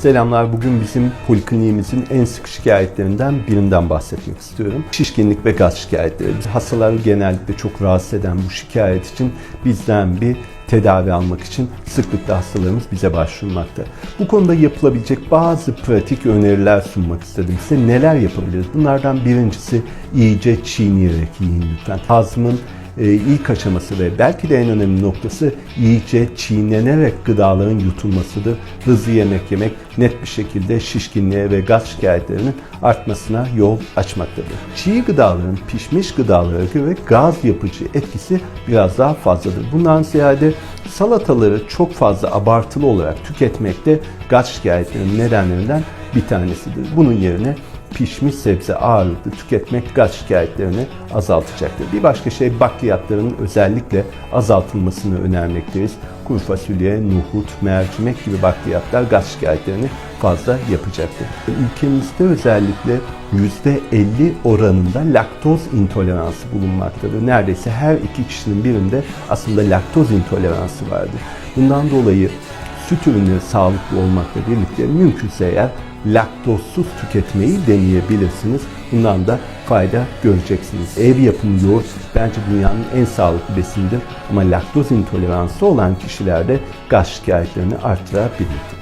Selamlar. Bugün bizim polikliniğimizin en sık şikayetlerinden birinden bahsetmek istiyorum. Şişkinlik ve gaz şikayetleri. Hastalar genellikle çok rahatsız eden bu şikayet için bizden bir tedavi almak için sıklıkla hastalarımız bize başvurmakta. Bu konuda yapılabilecek bazı pratik öneriler sunmak istedim size. Neler yapabiliriz? Bunlardan birincisi iyice çiğneyerek yiyin lütfen. Hazmın ilk aşaması ve belki de en önemli noktası iyice çiğnenerek gıdaların yutulmasıdır. Hızlı yemek yemek net bir şekilde şişkinliğe ve gaz şikayetlerinin artmasına yol açmaktadır. Çiğ gıdaların pişmiş gıdalara göre gaz yapıcı etkisi biraz daha fazladır. Bundan ziyade salataları çok fazla abartılı olarak tüketmekte gaz şikayetlerinin nedenlerinden bir tanesidir. Bunun yerine pişmiş sebze ağırlıklı tüketmek gaz şikayetlerini azaltacaktır. Bir başka şey bakliyatların özellikle azaltılmasını önermekteyiz. Kuru fasulye, nohut, mercimek gibi bakliyatlar gaz şikayetlerini fazla yapacaktır. Ülkemizde özellikle %50 oranında laktoz intoleransı bulunmaktadır. Neredeyse her iki kişinin birinde aslında laktoz intoleransı vardır. Bundan dolayı süt ürünleri sağlıklı olmakla birlikte mümkünse eğer laktozsuz tüketmeyi deneyebilirsiniz. Bundan da fayda göreceksiniz. Ev yapımı yoğurt bence dünyanın en sağlıklı besindir ama laktoz intoleransı olan kişilerde gaz şikayetlerini arttırabilmektedir.